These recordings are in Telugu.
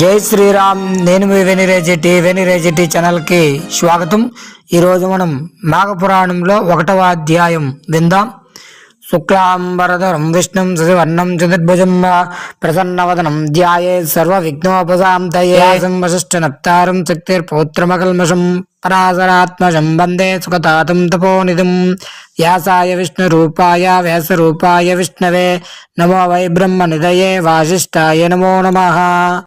జై శ్రీరామ్ నేను మీ వెనిరేజెట్టి వెనిరేజెట్టి ఛానల్కి స్వాగతం. ఈరోజు మనం మాఘపురాణంలో ఒకటవ అధ్యాయం విందాం. శుక్లాంబరధరం విష్ణుం శశివర్ణం చతుర్భుజం ప్రసన్నవదనం ధ్యాయే సర్వ విఘ్నోపశాంతయేసం వశిష్ఠ నప్తారం శక్తిర్పౌత్రమకల్మషం పరాశరాత్మజం వందే సుఖతాతం తపోనిధిం వ్యాసాయ విష్ణురూపాయ వ్యాసరూపాయ విష్ణవే నమో వై బ్రహ్మ నిదయే వాసిష్ఠాయ నమో నమ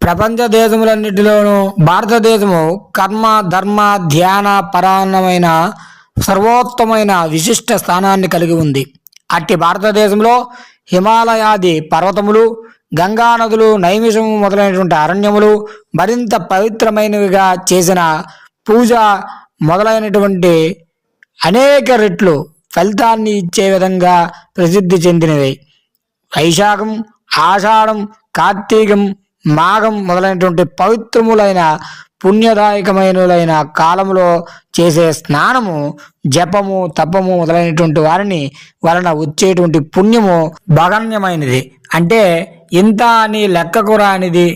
ప్రపంచ దేశములన్నిటిలోనూ భారతదేశము కర్మ ధర్మ ధ్యాన పరాన్నమైన సర్వోత్తమైన విశిష్ట స్థానాన్ని కలిగి ఉంది. అట్టి భారతదేశంలో హిమాలయాది పర్వతములు గంగా నదులు నైమిషము మొదలైనటువంటి అరణ్యములు మరింత పవిత్రమైనవిగా చేసిన పూజ మొదలైనటువంటి అనేక రెట్లు ఫలితాన్ని ఇచ్చే విధంగా ప్రసిద్ధి చెందినవి. వైశాఖం ఆషాఢం కార్తీకం మాఘం మొదలైనటువంటి పవిత్రములైన పుణ్యదాయకమైనలైన కాలంలో చేసే స్నానము జపము తపము మొదలైనటువంటి వారిని వలన వచ్చేటువంటి పుణ్యము భగణ్యమైనది అంటే ఇంత అని లెక్కకు రానిది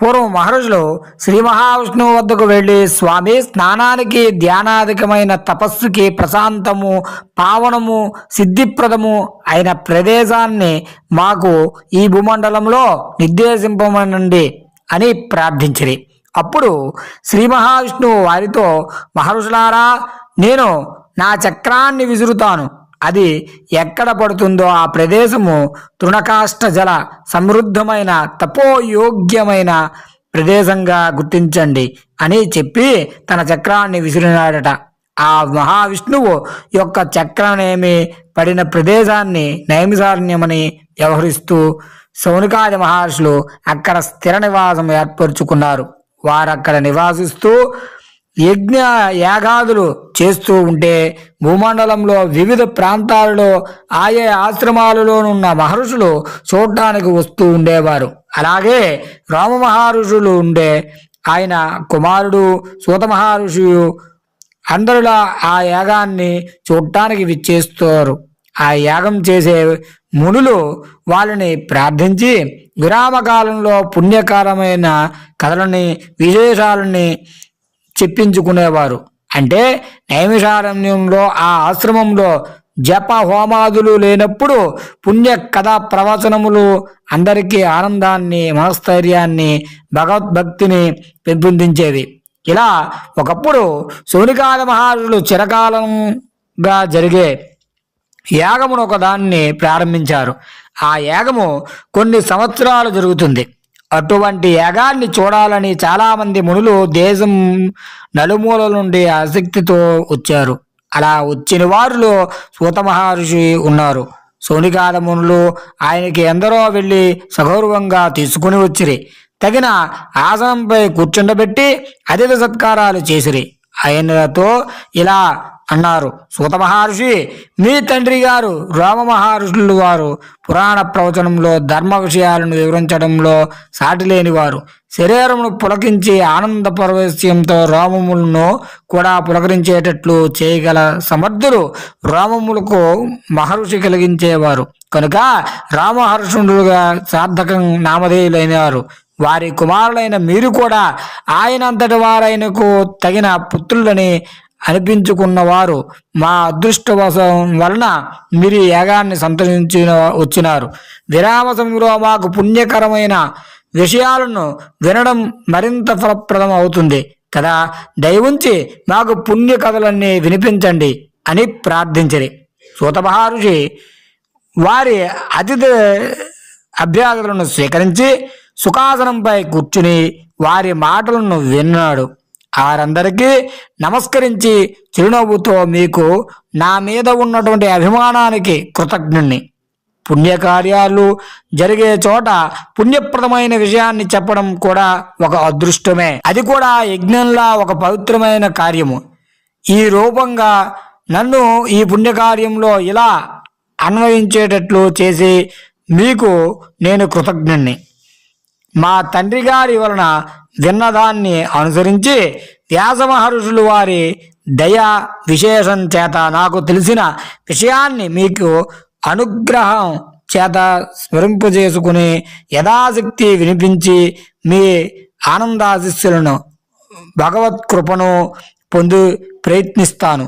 పూర్వం మహర్షులు శ్రీ మహావిష్ణువు వద్దకు వెళ్ళి స్వామి స్నానానికి ధ్యానాధికమైన తపస్సుకి ప్రశాంతము పావనము సిద్ధిప్రదము అయిన ప్రదేశాన్ని మాకు ఈ భూమండలంలో నిర్దేశింపమనండి అని ప్రార్థించిరి. అప్పుడు శ్రీ మహావిష్ణువు వారితో మహర్షులారా నేను నా చక్రాన్ని విసురుతాను. అది ఎక్కడ పడుతుందో ఆ ప్రదేశము తృణకాష్ట జల సమృద్ధమైన తపోయోగ్యమైన ప్రదేశంగా గుర్తించండి అని చెప్పి తన చక్రాన్ని విసిరినాడట. ఆ మహావిష్ణువు యొక్క చక్రనేమి పడిన ప్రదేశాన్ని నైమిసారణ్యమని వ్యవహరిస్తూ సౌనికాది మహర్షులు అక్కడ స్థిర నివాసం ఏర్పరుచుకున్నారు. వారక్కడ నివాసిస్తూ యజ్ఞ యాగాదులు చేస్తూ ఉంటే భూమండలంలో వివిధ ప్రాంతాలలో ఆయా ఆశ్రమాలలోనున్న మహర్షులు చూడటానికి వస్తూ ఉండేవారు. అలాగే రామ మహర్షులు ఉండే ఆయన కుమారుడు సూత మహర్షి అందరిలా ఆ యాగాన్ని చూడటానికి విచ్చేస్తారు. ఆ యాగం చేసే మునులు వాళ్ళని ప్రార్థించి విరామకాలంలో పుణ్యకారమైన కథలని విశేషాలని చెప్పించుకునేవారు. అంటే నైమిషారణ్యంలో ఆ ఆశ్రమంలో జప హోమాదులు లేనప్పుడు పుణ్య కథా ప్రవచనములు అందరికీ ఆనందాన్ని మనస్థైర్యాన్ని భగవద్భక్తిని పెంపొందించేది. ఇలా ఒకప్పుడు సోనికాద మహారులు చిరకాలంగా జరిగే యాగమును ఒకదాన్ని ప్రారంభించారు. ఆ యాగము కొన్ని సంవత్సరాలు జరుగుతుంది. అటువంటి యాగాన్ని చూడాలని చాలామంది మునులు దేశం నలుమూల నుండి ఆసక్తితో వచ్చారు. అలా వచ్చిన వారిలో సూత మహర్షి ఉన్నారు. సోనికాద మునులు ఆయనకి ఎందరో వెళ్ళి సగౌరవంగా తీసుకుని వచ్చిరి. తగిన ఆసనంపై కూర్చుండబెట్టి అతిథి సత్కారాలు చేసిరి. ఆయనతో ఇలా అన్నారు. సూత మహర్షి మీ తండ్రి గారు రామ మహర్షులు వారు పురాణ ప్రవచనంలో ధర్మ విషయాలను వివరించడంలో సాటిలేని వారు. శరీరమును పులకించి ఆనంద పరవశ్యంతో రామములను కూడా పులకరించేటట్లు చేయగల సమర్థులు రామములకు మహర్షి కలిగించేవారు. కనుక రామహర్షుడుగా సార్థకం నామధేయులైనవారు వారి కుమారులైన మీరు కూడా ఆయనంతటి వారైనకు తగిన పుత్రులని అనిపించుకున్నవారు మా అదృష్టవశం వలన మీరు యాగాన్ని సంతరించిన వచ్చినారు. విరామ సమయంలో మాకు పుణ్యకరమైన విషయాలను వినడం మరింత ఫలప్రదం అవుతుంది. కదా? దయవుంచి మాకు పుణ్య కథలన్నీ వినిపించండి అని ప్రార్థించరి. సూత మహర్షి వారి అతిథి అభ్యార్థులను స్వీకరించి సుఖాసనంపై కూర్చుని వారి మాటలను విన్నాడు. వారందరికీ నమస్కరించి చిరునవ్వుతో మీకు నా మీద ఉన్నటువంటి అభిమానానికి కృతజ్ఞుణ్ణి. పుణ్యకార్యాలు జరిగే చోట పుణ్యప్రదమైన విషయాన్ని చెప్పడం కూడా ఒక అదృష్టమే. అది కూడా యజ్ఞంలా ఒక పవిత్రమైన కార్యము. ఈ రూపంగా నన్ను ఈ పుణ్యకార్యంలో ఇలా అన్వయించేటట్లు చేసి మీకు నేను కృతజ్ఞుణ్ణి. మా తండ్రి గారి వలన విన్నదాన్ని అనుసరించి వ్యాస మహర్షులు వారి దయ విశేషం చేత నాకు తెలిసిన విషయాన్ని మీకు అనుగ్రహం చేత స్మరింపజేసుకుని యథాశక్తి వినిపించి మీ ఆనందాశిస్సులను భగవత్ కృపను పొంది ప్రయత్నిస్తాను.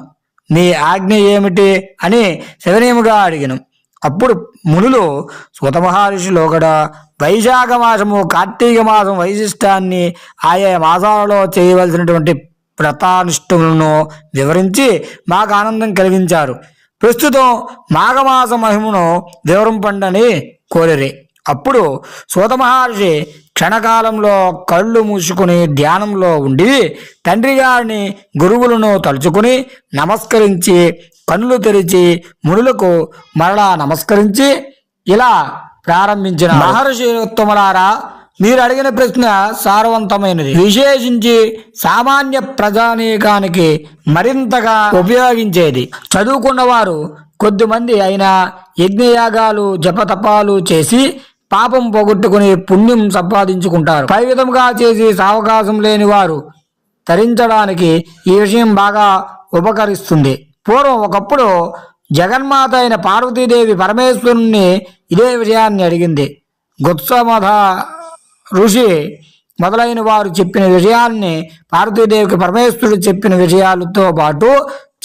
మీ ఆజ్ఞ ఏమిటి అని శివనేముగా అడిగిను. అప్పుడు మునులు సుత మహర్షిలో కూడా వైశాఖ మాసము కార్తీక మాసం వైశిష్టాన్ని ఆయా మాసాలలో చేయవలసినటువంటి వ్రతానుష్ఠములను వివరించి మాకు ఆనందం కలిగించారు. ప్రస్తుతం మాఘమాస మహిమను వివరింపండని కోరిరి. అప్పుడు సూత మహర్షి క్షణకాలంలో కళ్ళు మూసుకుని ధ్యానంలో ఉండి తండ్రి గారిని గురువులను తలుచుకుని నమస్కరించి కన్నులు తెరిచి మునులకు మరలా నమస్కరించి ఇలా ప్రారంభించిన మహర్షి ఉత్తములారా మీరు అడిగిన ప్రశ్న సారవంతమైనది. విశేషించి సామాన్య ప్రజానీకానికి మరింతగా ఉపయోగించేది. చదువుకున్నవారు కొద్దిమంది అయినా యజ్ఞయాగాలు జపతపాలు చేసి పాపం పోగొట్టుకుని పుణ్యం సంపాదించుకుంటారు. పై విధముగా చేసి సావకాశం లేని వారు తరించడానికి ఈ విషయం బాగా ఉపకరిస్తుంది. పూర్వం ఒకప్పుడు జగన్మాత అయిన పార్వతీదేవి పరమేశ్వరుణ్ణి ఇదే విషయాన్ని అడిగింది. గుత్సమధ ఋషి మొదలైన వారు చెప్పిన విషయాన్ని పార్వతీదేవికి పరమేశ్వరుడు చెప్పిన విషయాలతో పాటు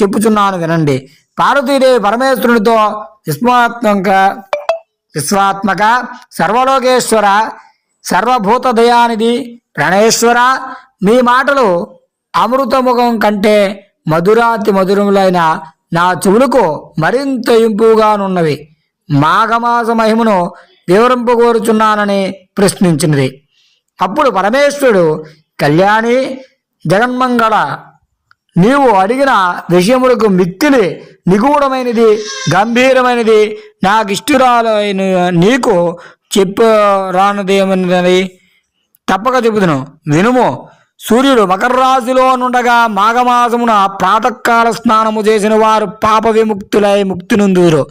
చెప్పుచున్నాను వినండి. పార్వతీదేవి పరమేశ్వరునితో విస్మాత్మక విశ్వాత్మక సర్వలోకేశ్వర సర్వభూత దయానిధి ప్రణేశ్వర. మీ మాటలు అమృతముఖం కంటే మధురాతి మధురములైన నా చెవులకు మరింత ఇంపుగానున్నవి. మాఘమాస మహిమను వివరింపగోరుచున్నానని ప్రశ్నించినది. అప్పుడు పరమేశ్వరుడు కళ్యాణి జగన్మంగళ నీవు అడిగిన విషయములకు మిక్కిలి నిగూఢమైనది గంభీరమైనది నాకు ఇష్టరాలైన నీకు చెప్పరానదేమన్నది తప్పక చెబుతును వినుము. సూర్యుడు మకర రాశిలో నుండగా మాఘమాసమున ప్రాతకాల స్నానము చేసిన వారు పాప విముక్తులై ముక్తి నుందురు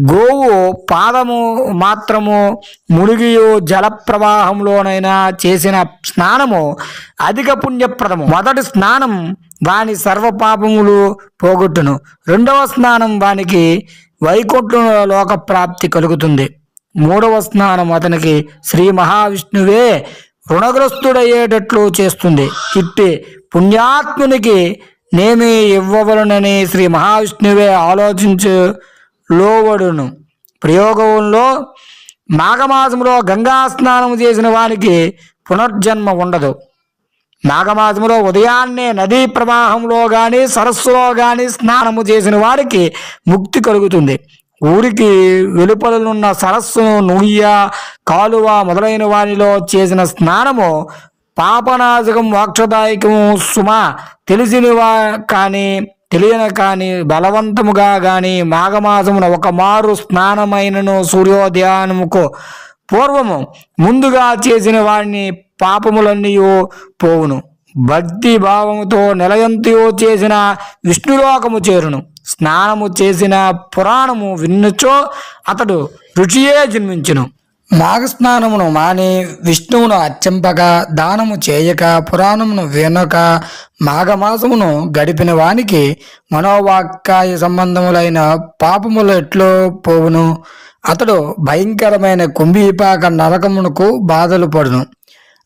గోవు పాదము మాత్రము మునిగియు జల ప్రవాహంలోనైనా చేసిన స్నానము అధిక పుణ్యప్రదము. మొదటి స్నానం వాని సర్వపాపములు పోగొట్టును. రెండవ స్నానం వానికి వైకుంఠ లోక ప్రాప్తి కలుగుతుంది. మూడవ స్నానం అతనికి శ్రీ మహావిష్ణువే రుణగ్రస్తుడయ్యేటట్లు చేస్తుంది. ఇట్టి పుణ్యాత్మునికి నేమి ఇవ్వవలనని శ్రీ మహావిష్ణువే ఆలోచించు లోవడును ప్రయోగంలో మాఘమాసంలో గంగా స్నానం చేసిన వానికి పునర్జన్మ ఉండదు. మాఘమాసంలో ఉదయాన్నే నదీ ప్రవాహంలో కానీ సరస్సులో కానీ స్నానము చేసిన వారికి ముక్తి కలుగుతుంది. ఊరికి వెలుపలనున్న సరస్సును నుయ్య కాలువ మొదలైన వానిలో చేసిన స్నానము పాపనాశకం మోక్షదాయకము సుమ తెలిసినవా కానీ తెలియని కానీ బలవంతముగా కానీ మాఘమాసమున ఒక మారు స్నానమైనను సూర్యోదయానముకు పూర్వము ముందుగా చేసిన వాడిని పాపములన్నీ పోవును. భక్తి భావముతో నిలయంతో చేసిన విష్ణులోకము చేరును. స్నానము చేసిన పురాణము విన్నుచో అతడు రుచియే జన్మించును. మాఘస్నానమును మాని విష్ణువును అర్చింపక దానము చేయక పురాణమును వినక మాఘమాసమును గడిపిన వానికి మనోవాక్కాయ సంబంధములైన పాపములు ఎట్లో పోవును? అతడు భయంకరమైన కుంభీపాక నరకమునకు బాధలు పడును.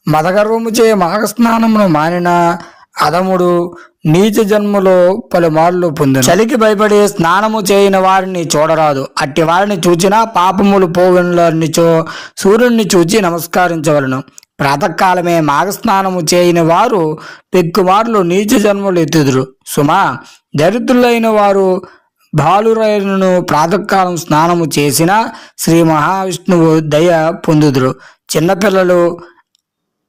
మదగర్వముచే మాఘస్నానమును మానిన అదముడు నీచ జన్మలో పలుమార్లు పొందు చలికి భయపడి స్నానము చేయని వారిని చూడరాదు. అట్టి వారిని చూచినా పాపములు పోవులనిచో సూర్యుడిని చూచి నమస్కరించవలను. ప్రాతకాలమే మాఘస్నానము చేయని వారు పెక్కుమార్లు నీచ జన్మలు ఎత్తుదురు. సుమా దరిద్రులైన వారు బాలురైనను ప్రాతకాలం స్నానము చేసిన శ్రీ మహావిష్ణువు దయ పొందుదురు. చిన్నపిల్లలు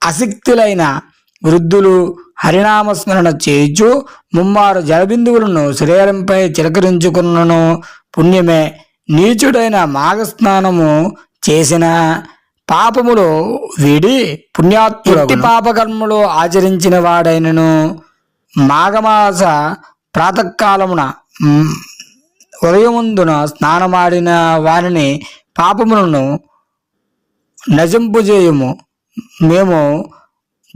అసక్తులైన వృద్ధులు హరినామస్మరణ చేయుచు ముమ్మారు జలబిందువులను శరీరంపై చిలకరించుకున్నను. పుణ్యమే నీచుడైన మాఘస్నానము చేసిన పాపములు వీడి పుణ్యాత్ముడు పాపకర్మలు ఆచరించిన వాడైనను. మాఘమాస ప్రాతకాలమున ఉదయముందున స్నానమాడిన వారిని పాపములను నజింపు చేయము మేము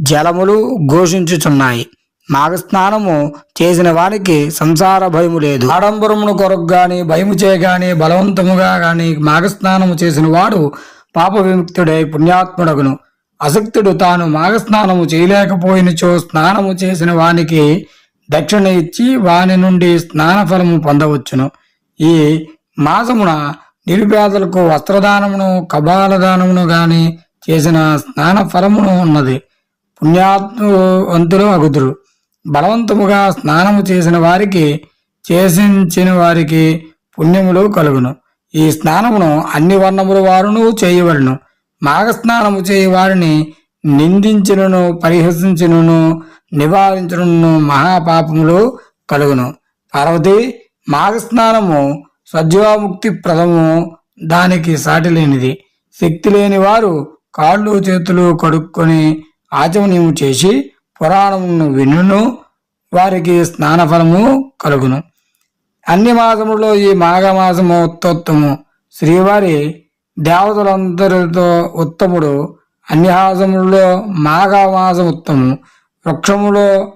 జలములు ఘోషించుచున్నాయి. నాగస్నానము చేసిన వారికి సంసార భయము లేదు. ఆడంబరమును కొరకు గాని భయము చే గాని బలవంతముగా గాని మాఘస్నానము చేసిన వాడు పాప విముక్తుడై పుణ్యాత్ముడగును. అసక్తుడు తాను మాఘస్నానము చేయలేకపోయినచో స్నానము చేసిన వానికి దక్షిణ ఇచ్చి వాని నుండి స్నాన ఫలము పొందవచ్చును. ఈ మాసమున నిరుపేదలకు వస్త్రదానమును కబాలదానమును గాని చేసిన స్నాన ఫలమును ఉన్నది. పుణ్యాత్మవంతులు అగుదురు బలవంతముగా స్నానము చేసిన వారికి చేసించిన వారికి పుణ్యములు కలుగును. ఈ స్నానమును అన్ని వర్ణముల వారును చేయవలను. మాఘ స్నానము వారిని నిందించును పరిహసించును నివారించును మహాపాపములు కలుగును. పార్వతి మాఘ స్నానము సజ్జీవాముక్తి ప్రదము దానికి సాటి లేనిది. శక్తి లేని వారు కాళ్ళు చేతులు కడుక్కొని ఆచమనీయము చేసి పురాణమును వినును వారికి స్నానఫలము కలుగును. అన్ని మాసములలో ఈ మాఘమాసము ఉత్తోత్తము. శ్రీవారి దేవతలందరితో ఉత్తముడు. అన్ని మాసములలో మాఘమాసం ఉత్తము వృక్షములో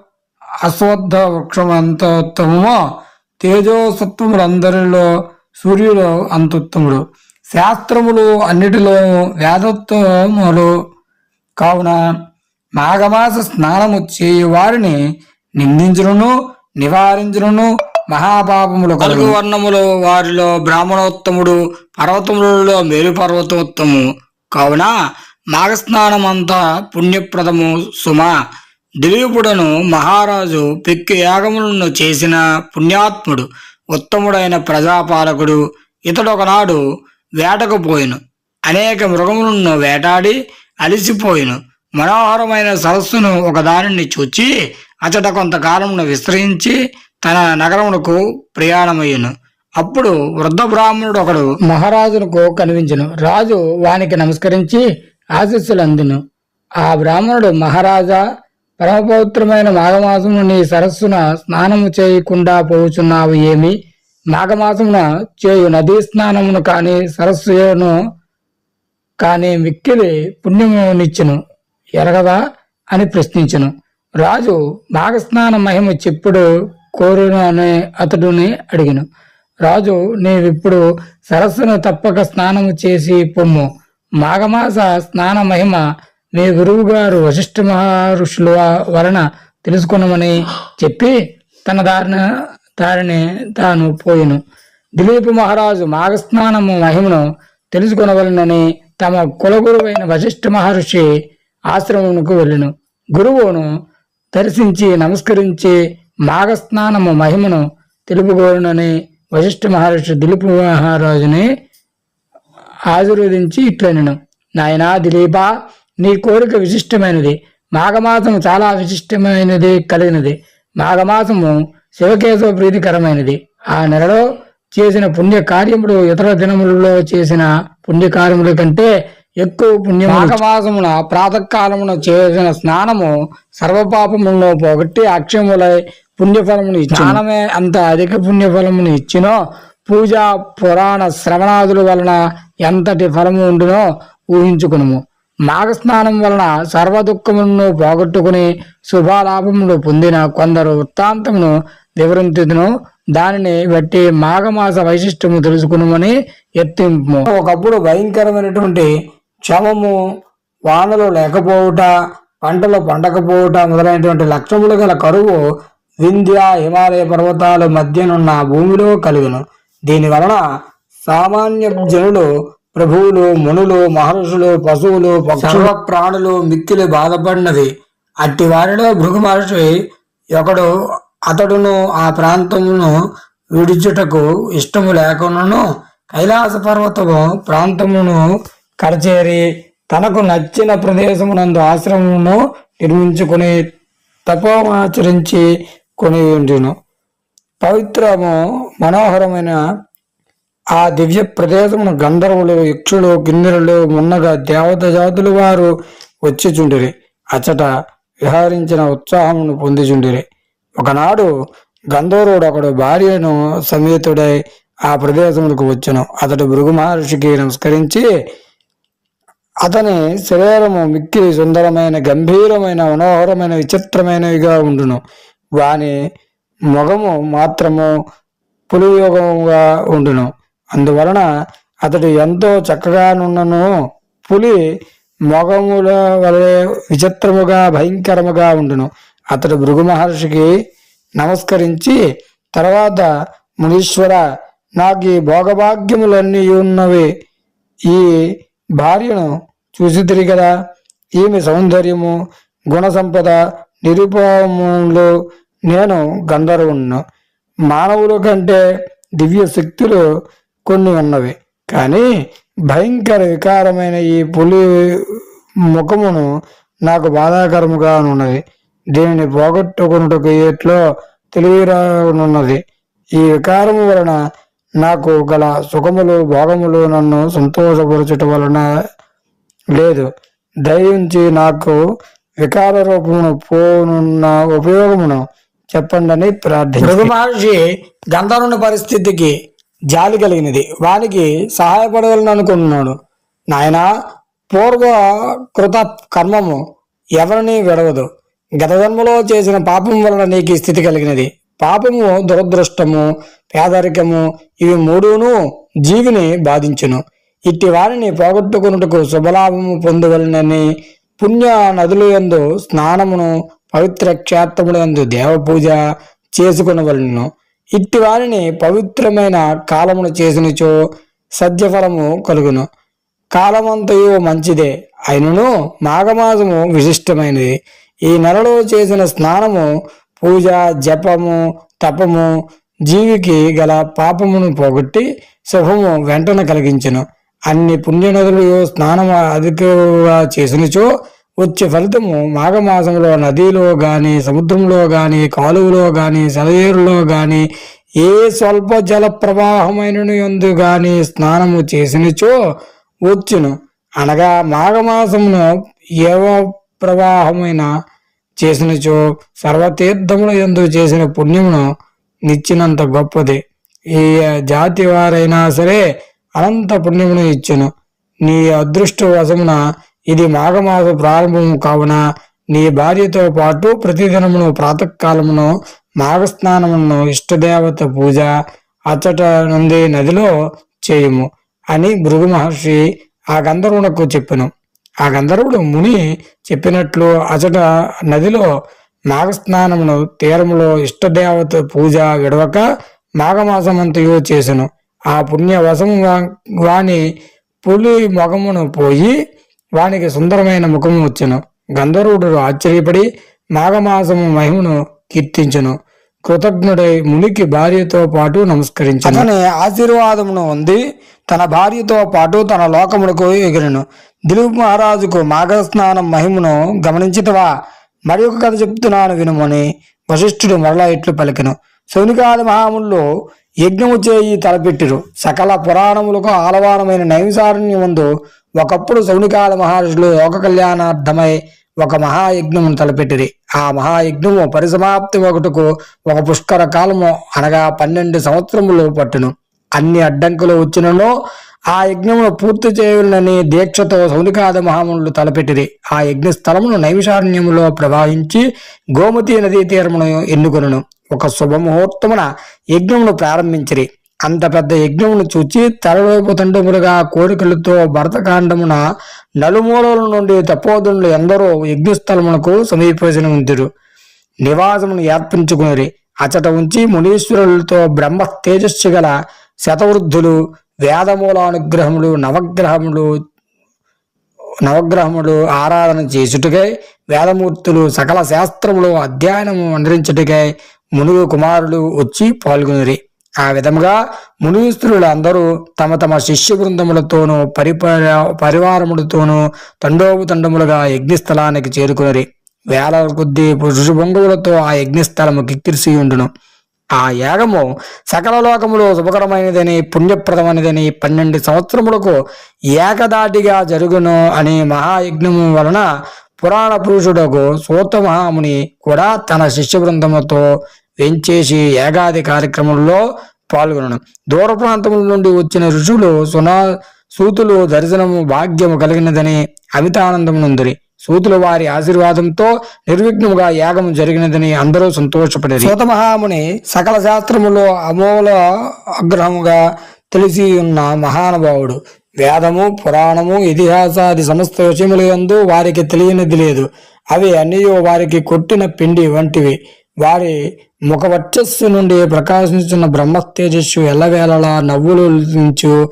అశ్వద్ధ వృక్షం ఎంత ఉత్తమమో తేజోసత్వములందరిలో సూర్యుడు అంత ఉత్తముడు. శాస్త్రములు అన్నిటిలో వేదోత్తములు. కావున మాఘమాస స్నానము చేయువారిని నిందించును నివారించును మహాపాపములు కలుగు వర్ణములు వారిలో బ్రాహ్మణోత్తముడు పర్వతములలో మేలు పర్వతోత్తము. కావున మాఘస్నానమంతా పుణ్యప్రదము సుమ. దిలీపుడను మహారాజు పెక్కి యాగములను చేసిన పుణ్యాత్ముడు ఉత్తముడైన ప్రజాపాలకుడు. ఇతడొకనాడు వేటకు పోయిను. అనేక మృగములను వేటాడి అలిసిపోయిను. మనోహరమైన సరస్సును ఒకదానిని చూచి అచట కొంతకాలమును విశ్రయించి తన నగరమునకు ప్రయాణమయ్యను. అప్పుడు వృద్ధ బ్రాహ్మణుడు ఒకడు మహారాజునకు కనిపించను. రాజు వానికి నమస్కరించి ఆశీస్సులు అందును ఆ బ్రాహ్మణుడు మహారాజా పరమపవిత్రమైన మాఘమాసమును నీ సరస్సున స్నానము చేయకుండా పోవుచున్నావు ఏమి? మాఘమాసమున చేయు నదీ స్నానమును కాని సరస్సును కాని మిక్కిలి పుణ్యమునిచ్చును. ఎరగదా అని ప్రశ్నించను. రాజు మాఘస్నాన మహిమ చెప్పుడు కోరును అని అతడుని అడిగిను. రాజు నీవిప్పుడు సరస్సును తప్పక స్నానము చేసి పొమ్ము. మాఘమాస స్నాన మహిమ మీ గురువు గారు వశిష్ఠ మహర్షుల వలన తెలుసుకున్నామని చెప్పి తన దారిన దారిని తాను పోయిను. దిలీప్ మహారాజు మాఘస్నానము మహిమను తెలుసుకొనవలనని తమ కులగురువైన వశిష్ఠ మహర్షి ఆశ్రమమునకు వెళ్ళును. గురువును దర్శించి నమస్కరించి మాఘస్నానము మహిమను తెలుపుకోరునని వశిష్ఠ మహర్షి దిలీప్ మహారాజుని ఆశీర్వదించి ఇట్లనెను. నాయనా దిలీప నీ కోరిక విశిష్టమైనది. మాఘమాసము చాలా విశిష్టమైనది కలిగినది. మాఘమాసము శివకేశవ ప్రీతికరమైనది ఆ నెలలో చేసిన పుణ్య కార్యములు ఇతర దినములలో చేసిన పుణ్యకార్యముల కంటే ఎక్కువ పుణ్యం మాఘమాసమున ప్రాతకాలమున చేసిన స్నానము సర్వపాపములను పోగొట్టి అక్షయములై పుణ్యఫలమును ఇచ్చి స్నానమే అంత అధిక పుణ్యఫలమును ఇచ్చినో పూజ పురాణ శ్రవణాదుల వలన ఎంతటి ఫలము ఉండునో ఊహించుకును మాఘస్నానం వలన సర్వ దుఃఖములను పోగొట్టుకుని శుభాలాభములు పొందిన కొందరు వృత్తాంతమును వివరించుదును. దానిని బట్టి మాఘమాస వైశిష్టము తెలుసుకునమని ఎత్తింపు ఒకప్పుడు భయంకరమైనటువంటి క్షమము వానలు లేకపోవుట పంటలు పండకపోవుట మొదలైనటువంటి లక్షణములు గల కరువు వింధ్య హిమాలయ పర్వతాల మధ్యనున్న భూమిలో కలుగును. దీని వలన సామాన్య జనులు ప్రభువులు మునులు మహర్షులు పశువులు పక్షుల ప్రాణులు మిక్కిలి బాధపడినవి అట్టి వారిలో భృగు మహర్షి ఒకడు అతడును ఆ ప్రాంతమును విడిచుటకు ఇష్టము లేకున్నను కైలాస పర్వతము ప్రాంతమును కడచేరి తనకు నచ్చిన ప్రదేశమునందు ఆశ్రమమును నిర్మించుకుని తపోమాచరించి కొని ఉండును పవిత్రము మనోహరమైన ఆ దివ్య ప్రదేశమును గంధర్వులు యక్షులు కిన్నెరులు మున్నగా దేవత జాతులు వారు వచ్చిచుండిరి. అచ్చట విహరించిన ఉత్సాహమును పొందిచుండిరి. ఒకనాడు గంధర్వుడు ఒకడు భార్యను సమేతుడై ఆ ప్రదేశములకు వచ్చును. అతడు భృగు మహర్షికి నమస్కరించి అతని శరీరము మిక్కిలి సుందరమైన గంభీరమైన మనోహరమైన విచిత్రమైనవిగా ఉండును. వాని మొగము మాత్రము పులియోగముగా ఉండును. అందువలన అతడు ఎంతో చక్కగా నున్నను పులి మొగముల వలె విచిత్రముగా భయంకరముగా ఉండును. అతడు భృగు మహర్షికి నమస్కరించి తర్వాత మునీశ్వర నాకు ఈ భోగభాగ్యములన్నీ ఉన్నవి. ఈ భార్యను చూసితిరి కదా. ఈమె సౌందర్యము గుణ సంపద నిరుపములు నేను గంధర్వును మానవుల కంటే దివ్య శక్తులు కొన్ని ఉన్నవి. కానీ భయంకర వికారమైన ఈ పులి ముఖమును నాకు బాధాకరముగా ఉన్నది దీనిని పోగొట్టుకున్నటకు ఎట్లో తెలియరానున్నది. ఈ వికారము వలన నాకు గల సుఖములు భోగములు నన్ను సంతోషపరచుట వలన లేదు. దయించి నాకు వికార రూపమును పోనున్న ఉపయోగమును చెప్పండి అని మహర్షి గంధర్వుని పరిస్థితికి జాలి కలిగినది. వానికి సహాయపడగలను అనుకుంటున్నాడు నాయన పూర్వ కృత కర్మము ఎవరిని విడవదు. గత జన్మలో చేసిన పాపం వలన నీకు స్థితి కలిగినది. పాపము దురదృష్టము పేదరికము ఇవి మూడును జీవిని బాధించును. ఇట్టి వారిని పోగొట్టుకున్నటకు శుభలాభము పొందవలనని పుణ్య నదులు యందు స్నానమును పవిత్ర క్షేత్రముల యందు దేవ పూజ చేసుకునవలను. ఇట్టి వారిని పవిత్రమైన కాలమును చేసినచో సద్యఫలము కలుగును. కాలమంతయు మంచిదే అయినను మాఘమాసము విశిష్టమైనది. ఈ నెలలో చేసిన స్నానము పూజ జపము తపము జీవికి గల పాపమును పోగొట్టి శుభము వెంటనే కలిగించును. అన్ని పుణ్యనదులు స్నానం అధికంగా చేసినచో వచ్చే ఫలితము మాఘమాసంలో నదిలో గాని సముద్రంలో గాని కాలువలో గాని సెలయేరులో గాని ఏ స్వల్ప జల ప్రవాహమైన ఎందు గాని స్నానము చేసినచో వచ్చును. అనగా మాఘమాసమును ఏవ ప్రవాహమైన చేసినచో సర్వతీర్థముల ఎందు చేసిన పుణ్యమును నిచ్చినంత గొప్పది. ఈ జాతి వారైనా సరే అనంత పుణ్యమును ఇచ్చెను. నీ అదృష్టవశమున ఇది మాఘమాస ప్రారంభము కావున నీ భార్యతో పాటు ప్రతిదినమును ప్రాతకాలమును మాఘస్నానమును ఇష్టదేవత పూజ అచ్చట నుండి నదిలో చేయుము అని భృగు మహర్షి ఆ గంధర్వునకు చెప్పెను. ఆ గంధర్వుడు ముని చెప్పినట్లు అచట నదిలో మాఘస్నానమును తీరములో ఇష్టదేవత పూజ విడవక మాఘమాసమంతయు చేసెను. ఆ పుణ్యవశం వాని పులి ముఖమును పోయి వానికి సుందరమైన ముఖము వచ్చెను. గంధర్వుడు ఆశ్చర్యపడి మాఘమాసము మహిమను కీర్తించెను. కృతజ్ఞుడై మునికి భార్యతో పాటు నమస్కరించను. అతని ఆశీర్వాదమును ఉంది తన భార్యతో పాటు తన లోకమునకు ఎగిరను. దిలీప్ మహారాజుకు మాఘస్నానం మహిమను గమనించితవా? మరి ఒక కథ చెప్తున్నాను వినుమని వశిష్ఠుడు మరలా ఇట్లు పలికెను. శౌనికాది మహాముల్లో యజ్ఞము చేయి తలపెట్టిరు. సకల పురాణములకు ఆలవానమైన నైమిసారణ్యముందు ఒకప్పుడు సౌనికాల మహర్షులు లోక కళ్యాణార్థమై ఒక మహాయజ్ఞమును తలపెట్టిరి. ఆ మహాయజ్ఞము పరిసమాప్తి ఒకటుకు ఒక పుష్కర కాలము అనగా పన్నెండు సంవత్సరములు పట్టును. అన్ని అడ్డంకులు వచ్చినను ఆ యజ్ఞమును పూర్తి చేయాలని దీక్షతో సౌనికాద మహామునులు తలపెట్టిరి. ఆ యజ్ఞ స్థలమును నైమిషారణ్యములో ప్రవాహించి గోమతి నదీ తీరమును ఎన్నుకొనును. ఒక శుభముహూర్తమున యజ్ఞమును ప్రారంభించిరి. అంత పెద్ద యజ్ఞమును చూచి తలవైపు తండ్రులుగా కోరికలతో భరతకాండమున నలుమూలల నుండి తపోధనులు ఎందరో యజ్ఞస్థలమునకు సమీపించిన ఉందిరు నివాసమును ఏర్పించుకుని అచట ఉంచి మునీశ్వరులతో బ్రహ్మ తేజస్సు గల శతవృద్ధులు వేదమూలానుగ్రహములు నవగ్రహములు నవగ్రహములు ఆరాధన చేసుటకై వేదమూర్తులు సకల శాస్త్రములు అధ్యయనము మండరించుటకై మునుగు కుమారులు వచ్చి పాల్గొనిరి. ఆ విధముగా మునీశ్వరులు తమ తమ శిష్య బృందములతోనూ పరిపర పరివారములతోనూ తండోపతండములుగా యజ్ఞస్థలానికి చేరుకునిరి. వేల కొద్ది బొంగులతో ఆ యజ్ఞస్థలము కిక్కిరిసి ఉండును. ఆ యాగము సకల లోకములో శుభకరమైనదని పుణ్యప్రదమైనదని పన్నెండు సంవత్సరములకు ఏకదాటిగా జరుగును అనే మహాయజ్ఞము వలన పురాణ పురుషుడకు సూత మహాముని కూడా తన శిష్య బృందముతో వెంచేసి ఏగాది కార్యక్రమంలో పాల్గొనను. దూర ప్రాంతముల నుండి వచ్చిన ఋషులు సునా సూతులు దర్శనము భాగ్యము కలిగినదని అమితానందం నుందిరి సూతులు వారి ఆశీర్వాదంతో నిర్విఘ్నముగా యాగం జరిగినదని అందరూ సంతోషపడేది. సూత మహాముని సకల శాస్త్రములో అమూల అగ్రహముగా తెలిసి ఉన్న మహానుభావుడు వేదము పురాణము ఇతిహాసాది సమస్త విషయములు యందు వారికి తెలియనిది లేదు. అవి అన్నీ వారికి కొట్టిన పిండి వంటివి. వారి ముఖవర్చస్సు నుండి ప్రకాశించిన బ్రహ్మ తేజస్సు ఎల్లవేళలా నవ్వులు నుంచు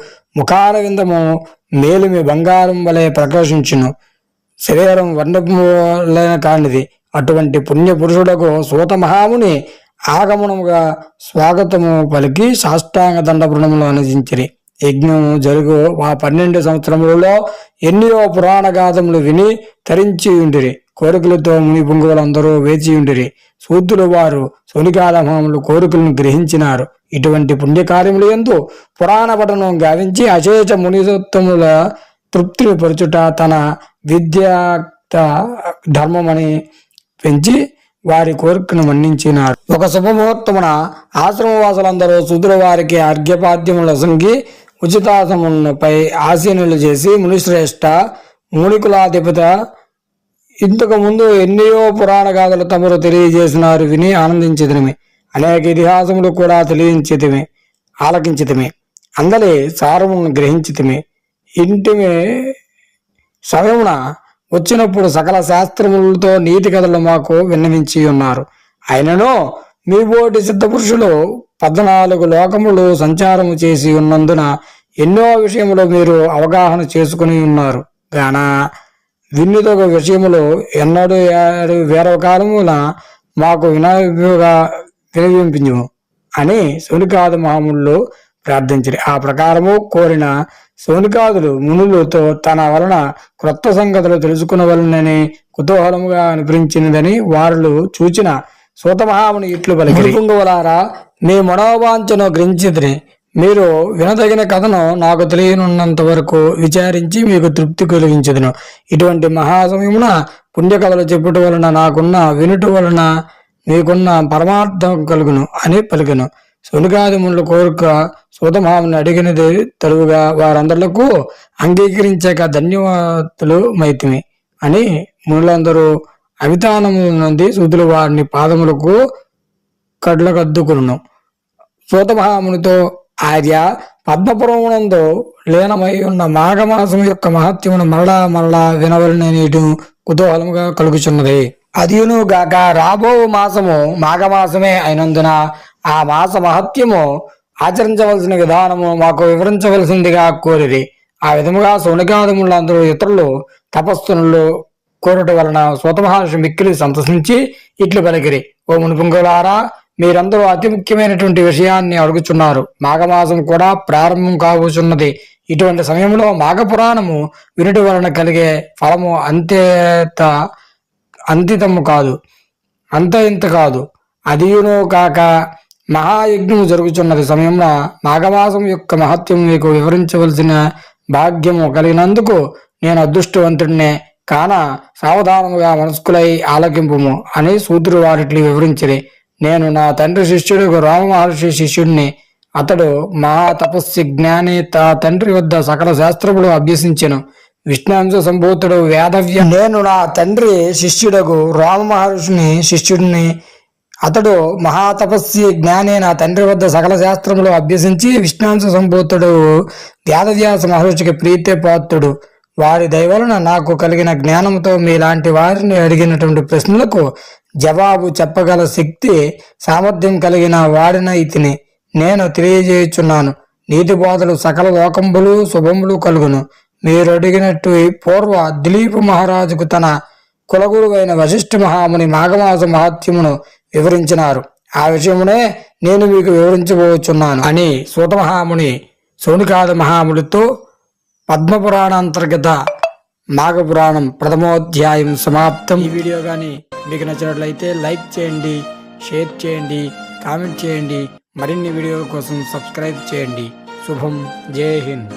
విందము మేలిమి బంగారం వలె ప్రకాశించును. శరీరం వర్ణములైన కానిది. అటువంటి పుణ్య పురుషుడకు సూత మహాముని ఆగమనముగా స్వాగతము పలికి సాష్టాంగ దండ బృణములు అనుజించిరి. యజ్ఞము జరుగు ఆ పన్నెండు సంవత్సరములలో ఎన్నో పురాణ గాథములు విని తరించి ఉండిరి. కోరికలతో ముని పుంగులందరూ వేచి ఉండిరి. శూద్రులు వారు శౌనికాలమాములు కోరికలను గ్రహించినారు. ఇటువంటి పుణ్యకార్యములు ఎందు పురాణ పఠనం గావించి అశేష మునిసత్తముల తృప్తిని పరచుట తన విద్యాక్త ధర్మమని పెంచి వారి కోరికను మన్నించినారు. ఒక శుభముహూర్తమున ఆశ్రమవాసులందరూ శూద్రుల వారికి అర్ఘ్యపాద్యములు సంగి ఉచితాసములపై ఆసీనులు చేసి మునిశ్రేష్ట మూలికులాధిపత ఇంతకు ముందు ఎన్నో పురాణ గాథలు తమరు తెలియజేసినారు విని ఆనందించితమే అనేక ఇతిహాసములు కూడా తెలియించితమే ఆలకించితమే అందరి సారమును గ్రహించితమే ఇంటిమే సమయమున వచ్చినప్పుడు సకల శాస్త్రములతో నీతి కథలు మాకు విన్నవించి ఉన్నారు. అయినను మీ బోటి సిద్ధపురుషులు పద్నాలుగు లోకములు సంచారము చేసి ఉన్నందున ఎన్నో విషయములు మీరు అవగాహన చేసుకుని ఉన్నారు. గాన విన్నుదొక విషయములు ఎన్నడూ వేరవ కాలమున మాకు వినవిగా వినిపించము అని సౌనికాద మహాములు ప్రార్థించారు. ఆ ప్రకారము కోరిన సోనికాదులు మునులతో తన వలన క్రొత్త సంగతులు తెలుసుకునవలనని కుతూహలముగా అనిపించినదని వారు చూచిన సూతమహాముని ఇట్లు పలికిరి. కుంగువలారా మీ మనోవాంఛను గ్రహించితిని. మీరు వినదగిన కథను నాకు తెలియనున్నంత వరకు విచారించి మీకు తృప్తి కలిగించదును. ఇటువంటి మహాసమయమున పుణ్యకథలు చెప్పుట వలన నాకున్న వినుట వలన మీకున్న పరమార్థం కలుగును అని పలికెను. సునికాదిముల కోరిక సూతమహాముని అడిగినది తరువుగా వారందరిలకు అంగీకరించక ధన్యవాదాలు మైతిమి అని మునులందరూ అవితానము నుండి సూతులు వారిని పాదములకు కడ్లకద్దుకును. సూతమహామునితో ఆర్య పద్మపురమునందు లీనమై ఉన్న మాఘమాసం యొక్క మహత్యమును మరలా మరలా వినవలననేటు కుతూహలముగా కలుగుచున్నది. అదియును గాక రాబో మాసము మాఘమాసమే అయినందున ఆ మాస మహత్యము ఆచరించవలసిన విధానము మాకు వివరించవలసిందిగా కోరిది ఆ విధముగా సౌనికాదములందరూ ఇతరులు తపస్సునులు కోరటం వలన స్వతమహర్షి మిక్కిలి సంతసించి ఇట్లు పలికిరి. ఓ మునిపుంగులారా మీరందరూ అతి ముఖ్యమైనటువంటి విషయాన్ని అడుగుచున్నారు. మాఘమాసం కూడా ప్రారంభం కాబోచున్నది. ఇటువంటి సమయంలో మాఘ పురాణము వినుట వలన కలిగే ఫలము అంతేత అంతితము కాదు. అంత ఇంత కాదు. అదియును కాక మహాయజ్ఞము జరుగుతున్నది సమయంలో మాఘమాసం యొక్క మహత్యం మీకు వివరించవలసిన భాగ్యము కలిగినందుకు నేను అదృష్టవంతుడినే. కాన సావధానముగా మనస్కులై ఆలకింపుము అని సూత్రుడు వారిట్లు వివరించిరి. నేను నా తండ్రి శిష్యుడు రామ మహర్షి శిష్యుడిని అతడు మహా తపస్సి జ్ఞాని తా తండ్రి వద్ద సకల శాస్త్రములు అభ్యసించెను. విష్ణాంశ సంభూతుడు వేదవ్య నేను నా తండ్రి శిష్యుడకు రామ మహర్షిని శిష్యుడిని అతడు మహాతపస్వి జ్ఞాని తండ్రి వద్ద సకల శాస్త్రములు అభ్యసించి విష్ణాంశ సంభూతుడు వ్యాధవ్యాస మహర్షికి ప్రీతే పాత్రుడు వారి దయవలన నాకు కలిగిన జ్ఞానంతో మీలాంటి వారిని అడిగినటువంటి ప్రశ్నలకు జవాబు చెప్పగల శక్తి సామర్థ్యం కలిగిన వాడిన ఇతిని నేను తెలియజేయుచున్నాను. నీతి బోధలు సకల లోకంబులు శుభములు కలుగును. మీరు అడిగినట్టు పూర్వ దిలీప్ మహారాజుకు తన కులగురువైన వశిష్ఠ మహాముని మాఘమాస మహాత్యమును వివరించినారు. ఆ విషయమునే నేను మీకు వివరించబోచున్నాను. అని సూతమహాముని సోనికాద మహాముడితో పద్మపురాణాంతర్గత మాఘపురాణం ప్రథమోధ్యాయం సమాప్తం. ఈ వీడియో కానీ మీకు నచ్చినట్లయితే లైక్ చేయండి షేర్ చేయండి కామెంట్ చేయండి. మరిన్ని వీడియో కోసం సబ్స్క్రైబ్ చేయండి. శుభం. జై హింద్.